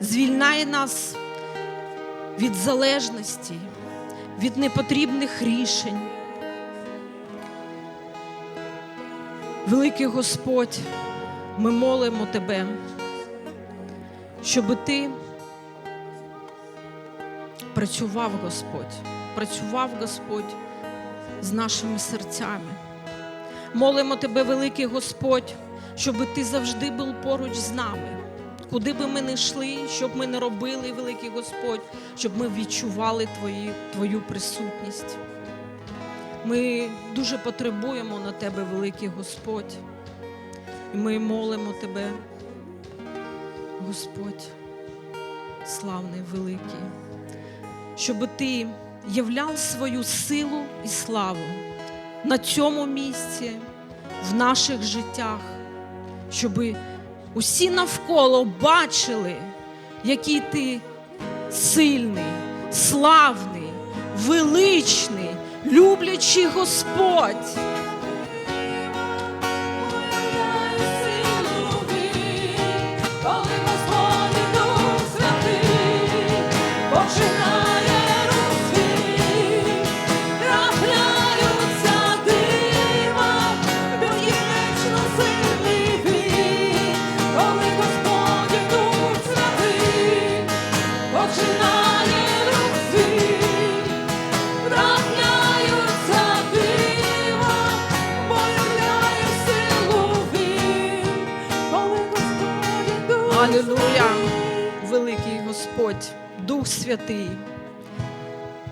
звільняй нас від залежності, від непотрібних рішень. Великий Господь, ми молимо Тебе, щоб Ти працював Господь, працював Господь з нашими серцями. Молимо Тебе, великий Господь, щоб Ти завжди був поруч з нами. Куди би ми не йшли, щоб ми не робили, великий Господь, щоб ми відчували Твої, Твою присутність. Ми дуже потребуємо на Тебе, великий Господь. І ми молимо Тебе, Господь, славний, великий, щоб Ти являв свою силу і славу на цьому місці, в наших життях, щоб усі навколо бачили, який ти сильний, славний, величний, люблячий Господь. Алілуя! Великий Господь, Дух Святий.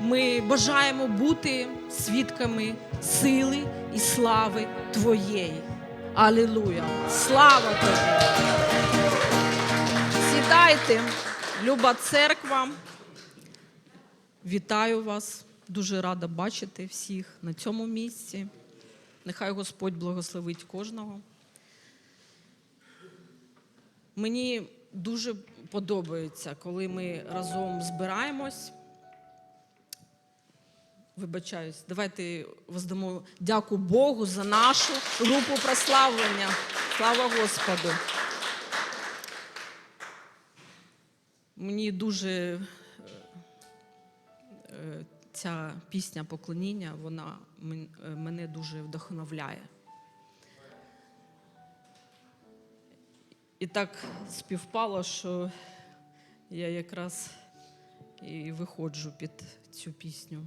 Ми бажаємо бути свідками сили і слави Твоєї. Алілуя! Слава Тобі! Сідайте, люба церква. Вітаю вас. Дуже рада бачити всіх на цьому місці. Нехай Господь благословить кожного. Мені дуже подобається, коли ми разом збираємось. Вибачаюсь, давайте воздамо дяку Богу за нашу групу прославлення. Слава Господу. Мені дуже е, е, ця пісня поклоніння, вона е, мене дуже вдохновляє. І так співпало, що я якраз і виходжу під цю пісню.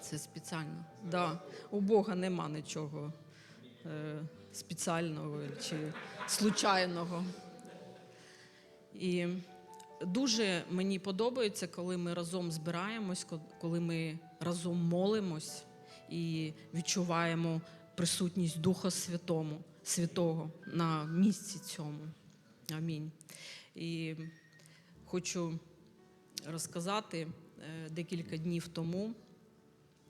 Це спеціально. Да. У Бога нема нічого е, спеціального чи случайного. І дуже мені подобається, коли ми разом збираємось, коли ми разом молимось і відчуваємо присутність Духа Святому, Святого на місці цьому. Амінь. І хочу розказати е, декілька днів тому.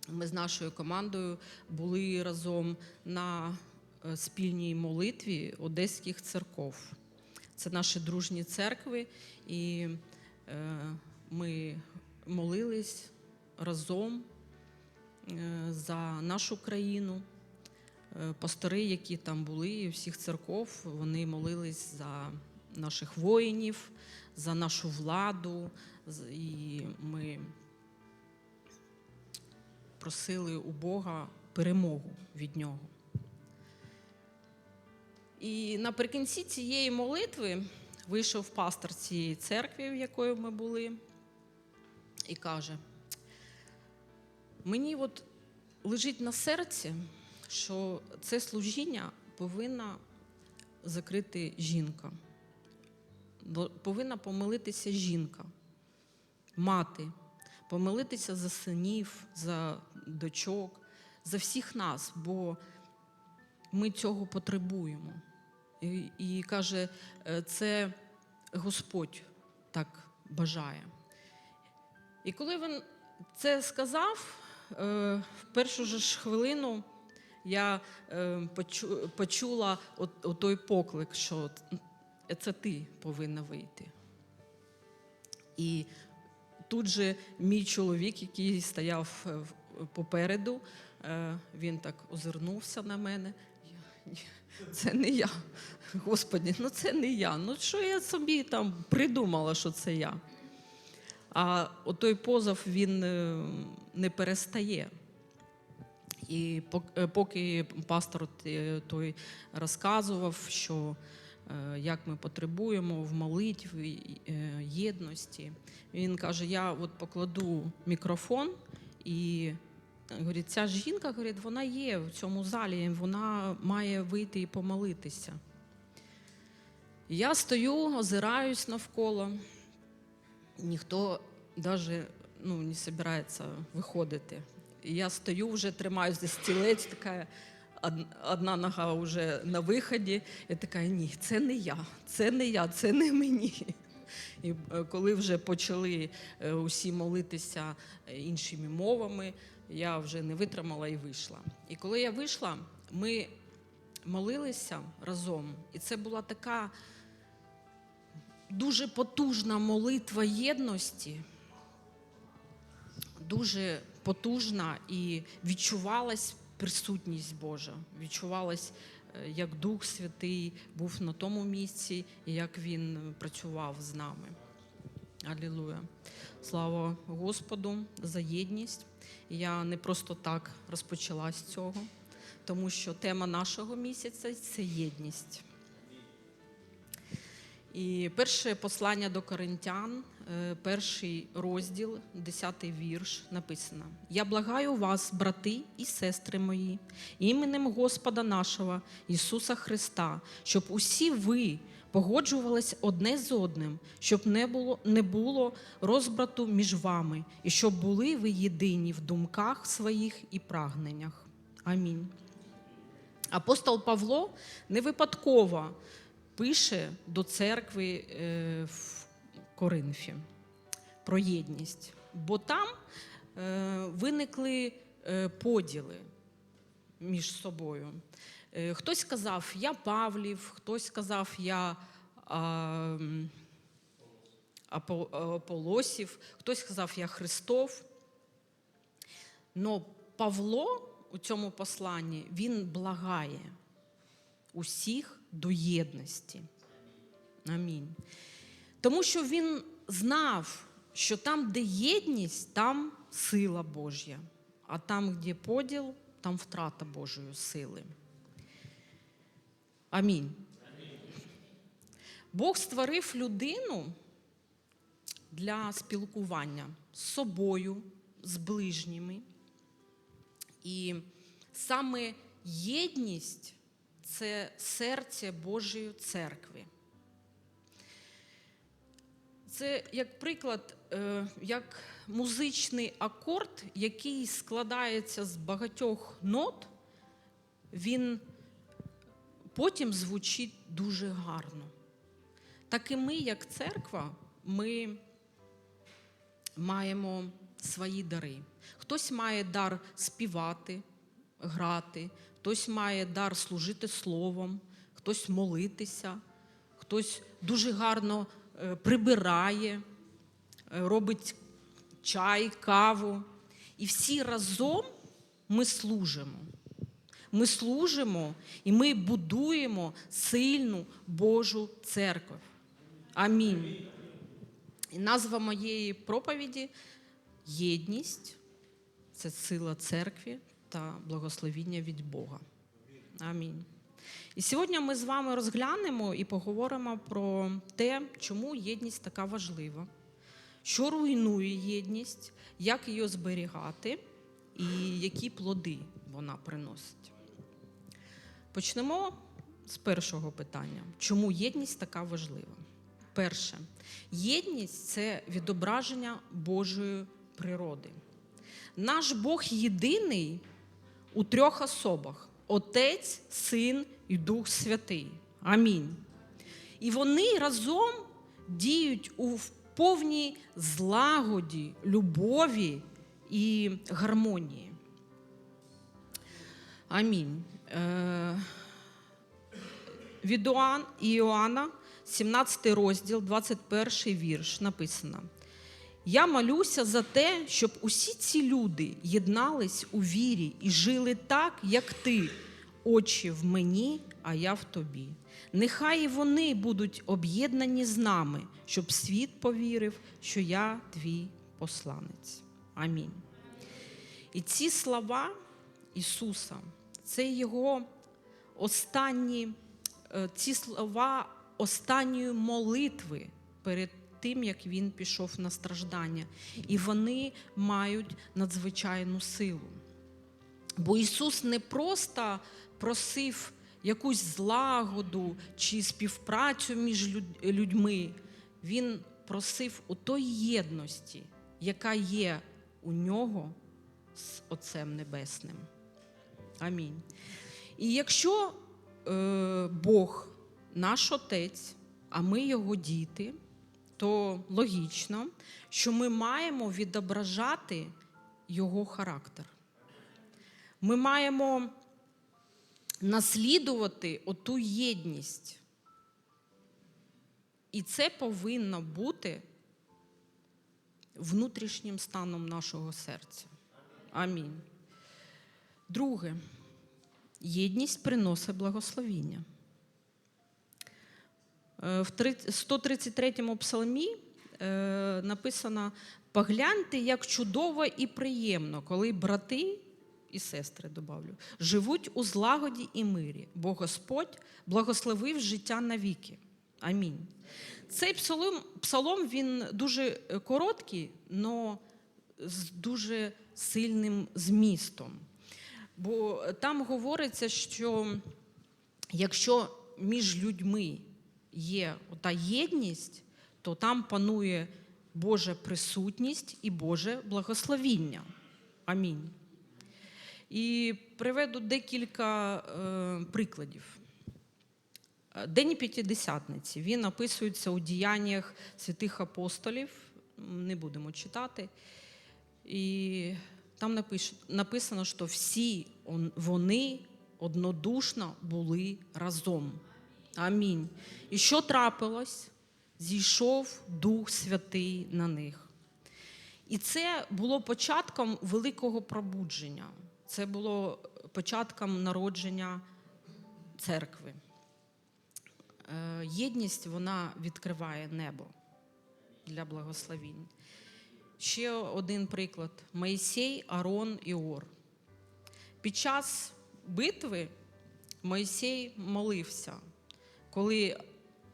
Ми з нашою командою були разом на е, спільній молитві одеських церков. Це наші дружні церкви, і е, ми молились разом за нашу країну. Е, Пастори, які там були, всіх церков, вони молились за наших воїнів, за нашу владу. І ми просили у Бога перемогу від нього. І наприкінці цієї молитви вийшов пастор цієї церкви, в якої ми були, і каже: мені от лежить на серці, що це служіння повинна закрити жінка. Повинна помилитися жінка, мати, помилитися за синів, за дочок, за всіх нас, бо ми цього потребуємо. І, і каже, е, це Господь так бажає. І коли він це сказав, е, в першу ж хвилину я е, почу- почула той поклик, що це ти повинна вийти. І тут же мій чоловік, який стояв е, попереду, е, він так озирнувся на мене. це не я. Господі, ну це не я. Ну що я собі там придумала, що це я? А той позов він не перестає. І е, поки пастор е, той розказував, що е, як ми потребуємо в молитві єдності, він каже: я от покладу мікрофон і. Говорить, ця жінка говорить, вона є в цьому залі, вона має вийти і помолитися. Я стою, озираюсь навколо, ніхто навіть ну, не збирається виходити. Я стою, вже тримаюсь за стілець, така одна нога вже на виході. Я така, ні, це не я, це не я, це не мені. І е, коли вже почали е, усі молитися е, іншими мовами, я вже не витримала і вийшла. І коли я вийшла, ми молилися разом, і це була така дуже потужна молитва єдності, дуже потужна і відчувалась присутність Божа, відчувалась, е, як Дух Святий був на тому місці, і як він працював з нами. Алілуя. Слава Господу за єдність. Я не просто так розпочала з цього, тому що тема нашого місяця це єдність. І перше послання до коринтян, е, перший розділ, 10 вірш, написано: Я благаю вас, брати і сестри мої, іменем Господа нашого Ісуса Христа, щоб усі ви погоджувались одне з одним, щоб не було, не було розбрату між вами, і щоб були ви єдині в думках своїх і прагненнях. Амінь. Апостол Павло не випадково пише до церкви е, в Коринфі про єдність, бо там е, виникли е, поділи між собою. Е, Хтось сказав, я Павлів, хтось сказав, я а, Аполосів, хтось сказав, я Христов. Но Павло у цьому посланні він благає усіх до єдності. Амінь. Тому що він знав, що там, де єдність, там сила Божя, а там, де поділ, там втрата Божої сили. Амінь. Бог створив людину для спілкування з собою, з ближніми. І саме єдність це серце Божої церкви. Це як приклад, е, як музичний акорд, який складається з багатьох нот, він потім звучить дуже гарно. Так і ми, як церква, ми маємо свої дари. Хтось має дар співати, грати, хтось має дар служити словом, хтось молитися, хтось дуже гарно прибирає, е, робить чай, каву. І всі разом ми служимо. Ми служимо і ми будуємо сильну Божу церкву. Амінь. І назва моєї проповіді єдність це сила церкви та благословіння від Бога. Амінь. І сьогодні ми з вами розглянемо і поговоримо про те, чому єдність така важлива, що руйнує єдність, як її зберігати і які плоди вона приносить. Почнемо з першого питання: чому єдність така важлива? Перше, єдність це відображення Божої природи. Наш Бог єдиний у трьох особах: Отець, Син і Дух Святий. Амінь. І вони разом діють у повній злагоді, любові і гармонії. Амінь. Е, від Іоанна, 17 розділ, 21 вірш написано. Я молюся за те, щоб усі ці люди єднались у вірі і жили так, як ти, очі в мені, а я в тобі. Нехай вони будуть об'єднані з нами, щоб світ повірив, що я твій посланець. Амінь. І ці слова Ісуса, це Його останні, е, ці слова останньої молитви перед тим, як Він пішов на страждання. І вони мають надзвичайну силу. Бо Ісус не просто просив якусь злагоду чи співпрацю між людьми. Він просив у той єдності, яка є у нього з Отцем Небесним. Амінь. І якщо е, Бог наш Отець, а ми Його діти, то логічно, що ми маємо відображати Його характер. Ми маємо наслідувати оту єдність. І це повинно бути внутрішнім станом нашого серця. Амінь. Друге, єдність приносить благословіння. Е, В 133-му псалмі е, написано: погляньте, як чудово і приємно, коли брати і сестри добавлю, живуть у злагоді і мирі, бо Господь благословив життя навіки. Амінь. Цей псалом, псалом він дуже е, короткий, але з дуже сильним змістом. Бо там говориться, що якщо між людьми є та єдність, то там панує Божа присутність і Боже благословіння. Амінь. І приведу декілька е, прикладів. Е, День П'ятидесятниці він описується у діяннях святих апостолів. Не будемо читати. І там написано, що всі вони однодушно були разом. Амінь. І що трапилось? Зійшов Дух Святий на них. І це було початком великого пробудження. Це було початком народження церкви. Е, Єдність вона відкриває небо для благословінь. Ще один приклад: Моїсей, Арон і Ор. Під час битви Моїсей молився, коли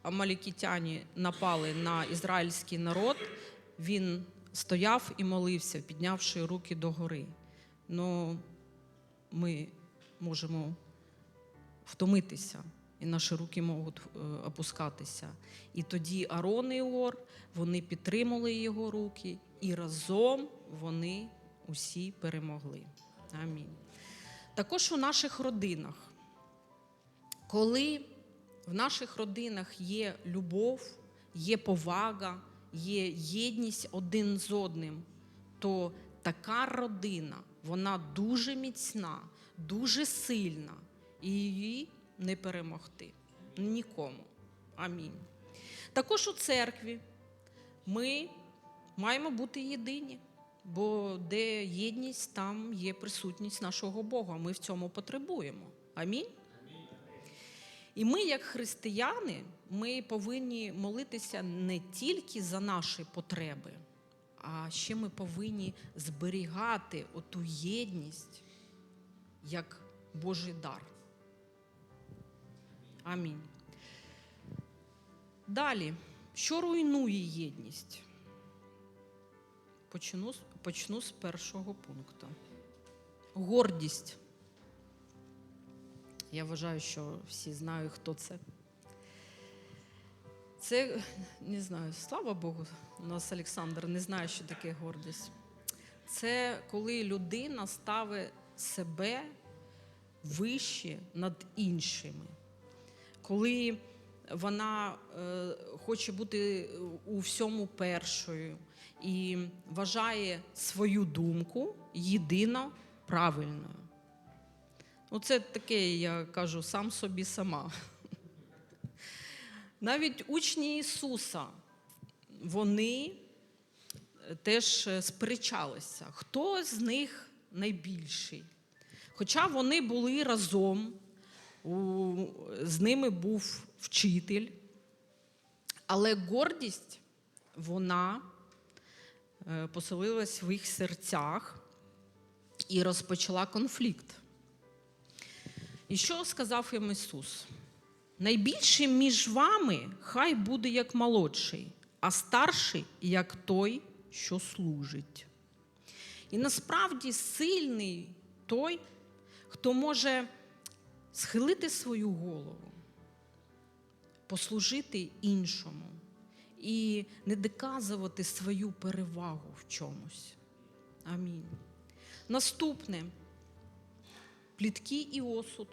амалікітяні напали на ізраїльський народ, він стояв і молився, піднявши руки догори. Ну, ми можемо втомитися, і наші руки можуть е, опускатися. І тоді Арон і Ор, вони підтримали його руки, і разом вони усі перемогли. Амінь. Також у наших родинах, коли в наших родинах є любов, є повага, є єдність один з одним, то така родина, вона дуже міцна, дуже сильна, і її не перемогти нікому. Амінь. Також у церкві ми маємо бути єдині, бо де єдність, там є присутність нашого Бога. Ми в цьому потребуємо. Амінь. І ми, як християни, ми повинні молитися не тільки за наші потреби, а ще ми повинні зберігати оту єдність як Божий дар. Амінь. Далі, що руйнує єдність? Почну, почну з першого пункту. Гордість. Я вважаю, що всі знають, хто це. Це не знаю, слава Богу, у нас Олександр не знає, що таке гордість. Це коли людина ставить себе вище над іншими. Коли вона е, хоче бути у всьому першою і вважає свою думку єдино правильною. Ну, це таке, я кажу, сам собі сама. Навіть учні Ісуса, вони теж сперечалися, хто з них найбільший. Хоча вони були разом, з ними був вчитель, але гордість, вона е, поселилась в їх серцях і розпочала конфлікт. І що сказав їм Ісус? Найбільший між вами хай буде як молодший, а старший як той, що служить. І насправді сильний той, хто може схилити свою голову, послужити іншому і не доказувати свою перевагу в чомусь. Амінь. Наступне плітки і осуд.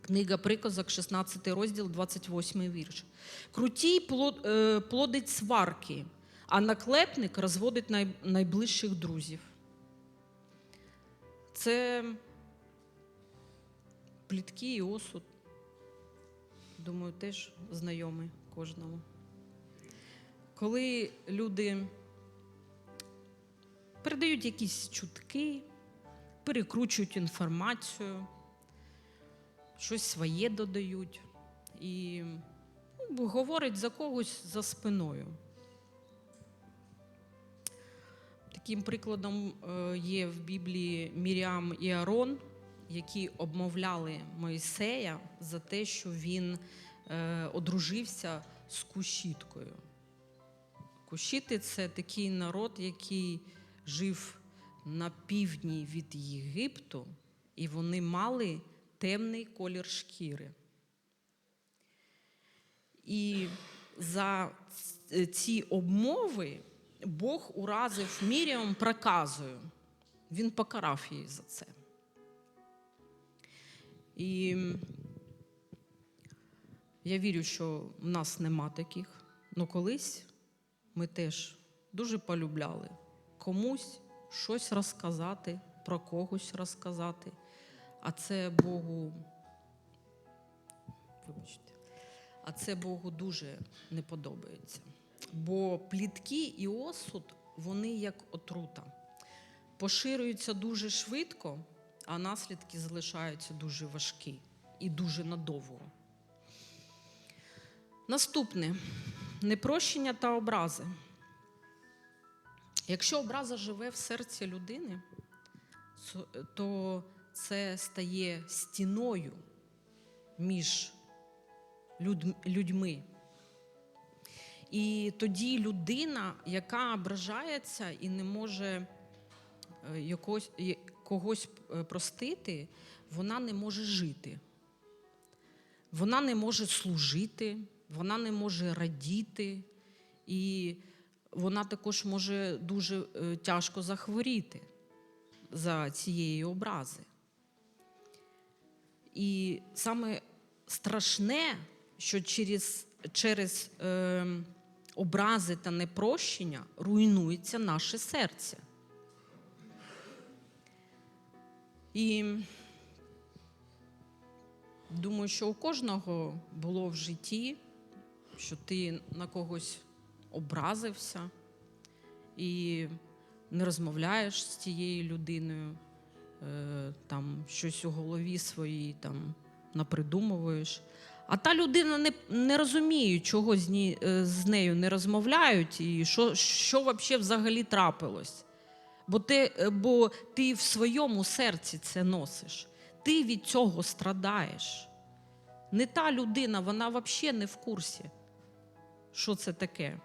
Книга Приказок, 16 розділ, 28 вірш. Крутій е, плодить сварки, а наклепник розводить найближчих друзів. Це плітки і осуд. Думаю, теж знайомий кожному. Коли люди передають якісь чутки, перекручують інформацію, щось своє додають і ну, говорять за когось за спиною. Таким прикладом е, є в Біблії Міріам і Арон, які обмовляли Моїсея за те, що він е, одружився з кущіткою. Кущіти це такий народ, який жив на півдні від Єгипту, і вони мали темний колір шкіри. І за ці обмови Бог уразив Міріам проказою. Він покарав її за це. І я вірю, що в нас нема таких. але колись ми теж дуже полюбляли комусь щось розказати, про когось розказати. А це Богу, вибачте, а це Богу дуже не подобається. Бо плітки і осуд, вони як отрута. Поширюються дуже швидко, а наслідки залишаються дуже важкі і дуже надовго. Наступне непрощення та образи. Якщо образа живе в серці людини, то це стає стіною між людьми. І тоді людина, яка ображається і не може е, якось, когось е, простити, вона не може жити. Вона не може служити, вона не може радіти, і вона також може дуже е, тяжко захворіти за цієї образи. І саме страшне, що через, через е, образи та непрощення руйнується наше серце. І думаю, що у кожного було в житті, що ти на когось образився і не розмовляєш з цією людиною, е, там щось у голові своїй там напридумуєш. А та людина не, не розуміє, чого з, ні, е, з нею не розмовляють і що, що взагалі трапилось. Бо ти, е, бо ти в своєму серці це носиш. Ти від цього страдаєш. Не та людина, вона взагалі не в курсі, що це таке.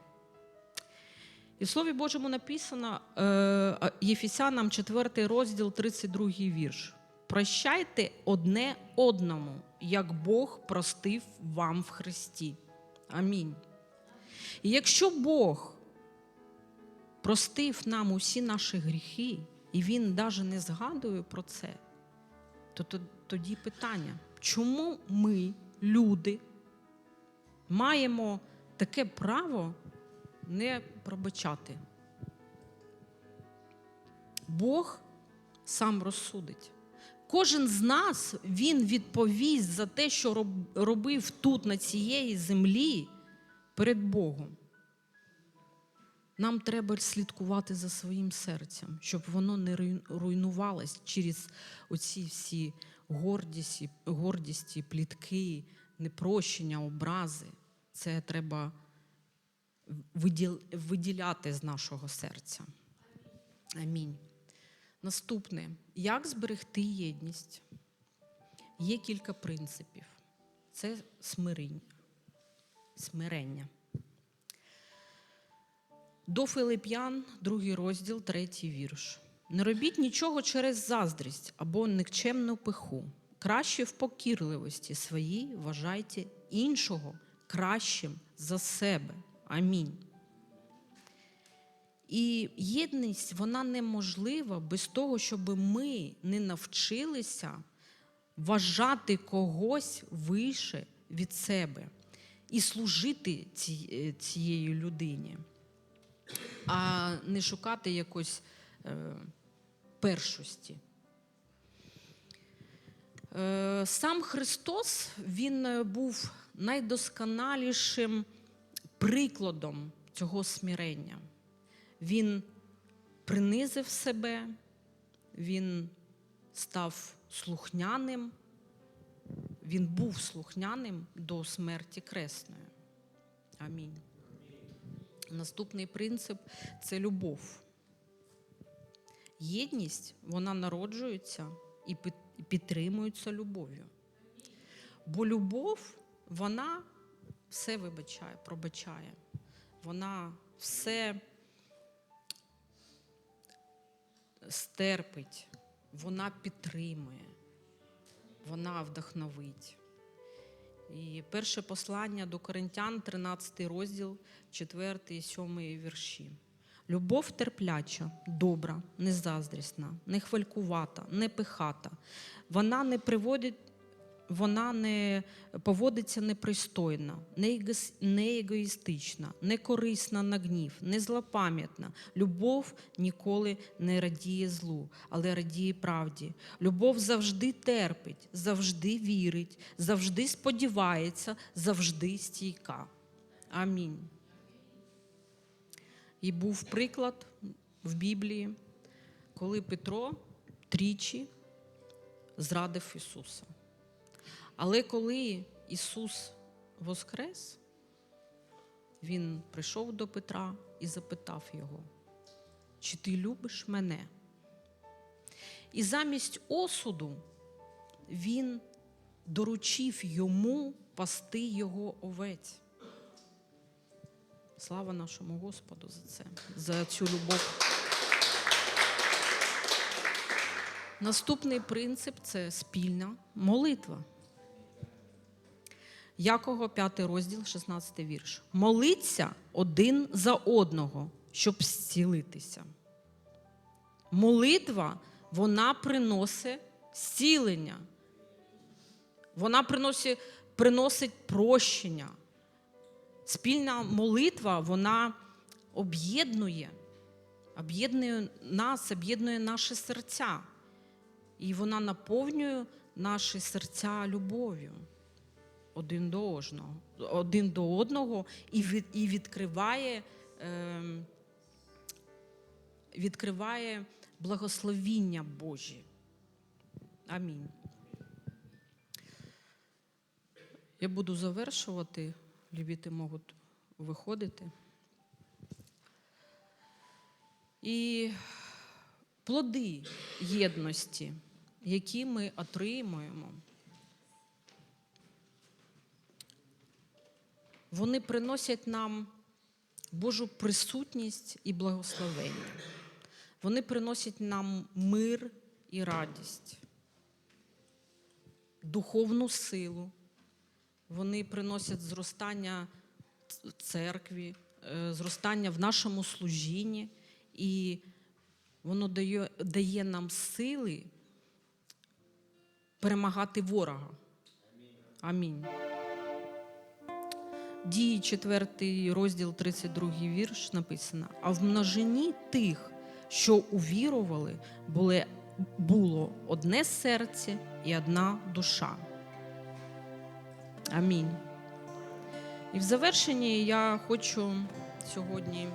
І в Слові Божому написано е, Єфісянам 4 розділ, 32 вірш. Прощайте одне одному, як Бог простив вам в Христі. Амінь. І якщо Бог простив нам усі наші гріхи, і Він навіть не згадує про це, то то- тоді питання, чому ми, люди, маємо таке право не пробачати? Бог сам розсудить. Кожен з нас він відповість за те, що робив тут, на цієї землі, перед Богом. Нам треба слідкувати за своїм серцем, щоб воно не руйнувалось через оці всі гордість, і- гордість, плітки, непрощення, образи. Це треба виділяти з нашого серця. Амінь. Наступне. Як зберегти єдність? Є кілька принципів. Це смирення. Смирення. До Филип'ян, другий розділ, третій вірш. Не робіть нічого через заздрість або никчемну пиху. Краще в покірливості своїй вважайте іншого кращим за себе. Амінь. І єдність вона неможлива без того, щоб ми не навчилися вважати когось вище від себе і служити е, цієї людині, а не шукати якось е, першості. Е, Сам Христос він був найдосконалішим прикладом цього смирення. Він принизив себе, він став слухняним, він був слухняним до смерті кресної. Амінь. Наступний принцип це любов. Єдність вона народжується і підтримується любов'ю. Бо любов, вона все вибачає, пробачає. Вона все стерпить, вона підтримує, вона вдохновить. І перше послання до Коринтян, 13 розділ, 4 і 7 вірші. Любов терпляча, добра, незаздрісна, не хвалькувата, не пихата. Вона не приводить, вона не поводиться непристойно, не егоїстична, не корисна на гнів, не злопам'ятна. Любов ніколи не радіє злу, але радіє правді. Любов завжди терпить, завжди вірить, завжди сподівається, завжди стійка. Амінь. І був приклад в Біблії, коли Петро тричі зрадив Ісуса. Але коли Ісус воскрес, Він прийшов до Петра і запитав його, чи ти любиш мене? І замість осуду Він доручив йому пасти його овець. Слава нашому Господу за це, за цю любов. Наступний принцип це спільна молитва. Якого 5 розділ, 16 вірш. Молиться один за одного, щоб зцілитися. Молитва, вона приносить зцілення. Вона приносить, приносить прощення. Спільна молитва, вона об'єднує, об'єднує нас, об'єднує наші серця. І вона наповнює наші серця любов'ю один до одного, один до одного і, від, і відкриває, е, відкриває благословіння Божі. Амінь. Я буду завершувати. Лівіти можуть виходити. І плоди єдності, які ми отримуємо, вони приносять нам Божу присутність і благословення. Вони приносять нам мир і радість, духовну силу. Вони приносять зростання церкві, е, зростання в нашому служінні, і воно дає, дає нам сили перемагати ворога. Амінь. Дії 4 розділ 32 вірш написано: а в множині тих, що увірували, були, було одне серце і одна душа. Амінь. І в завершенні я хочу сьогодні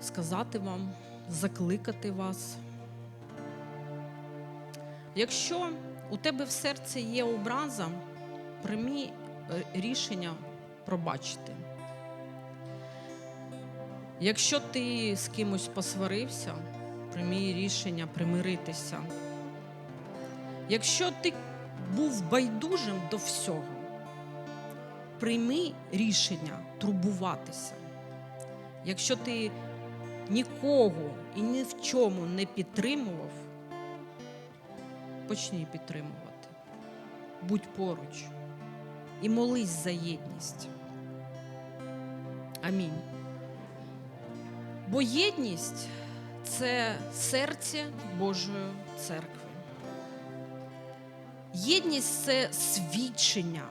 сказати вам, закликати вас. Якщо у тебе в серці є образа, приймі е, рішення пробачити. Якщо ти з кимось посварився, приймі рішення примиритися. Якщо ти був байдужим до всього, прийми рішення турбуватися. Якщо ти нікого і ні в чому не підтримував, почни підтримувати. Будь поруч і молись за єдність. Амінь. Бо єдність це серце Божої церкви. Єдність це свідчення,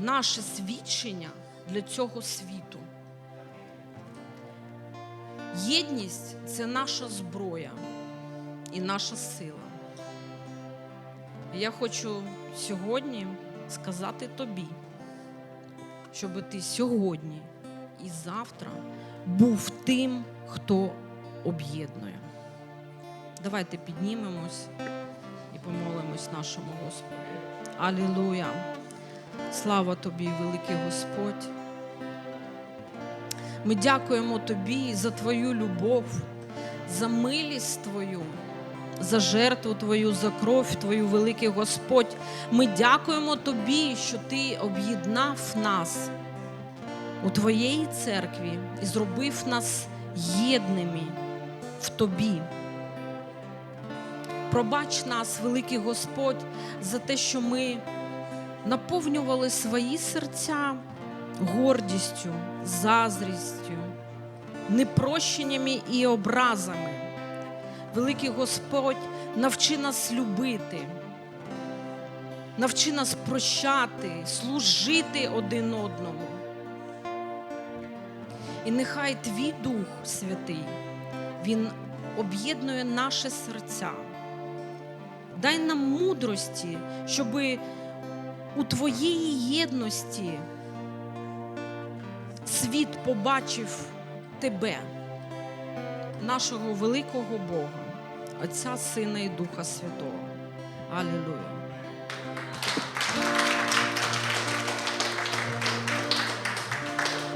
наше свідчення для цього світу. Єдність це наша зброя і наша сила. Я хочу сьогодні сказати тобі, щоб ти сьогодні і завтра був тим, хто об'єднує. Давайте піднімемось і помолимось нашому Господу. Алілуя! Слава тобі, великий Господь! Ми дякуємо тобі за твою любов, за милість твою, за жертву твою, за кров твою, великий Господь. Ми дякуємо тобі, що ти об'єднав нас у твоєї церкві і зробив нас єдними в тобі. Пробач нас, великий Господь, за те, що ми наповнювали свої серця гордістю, заздрістю, непрощеннями і образами. Великий Господь, навчи нас любити, навчи нас прощати, служити один одному. І нехай Твій Дух Святий, Він об'єднує наші серця. Дай нам мудрості, щоби у Твоїй єдності світ побачив Тебе, нашого великого Бога, Отця, Сина і Духа Святого. Алілуя.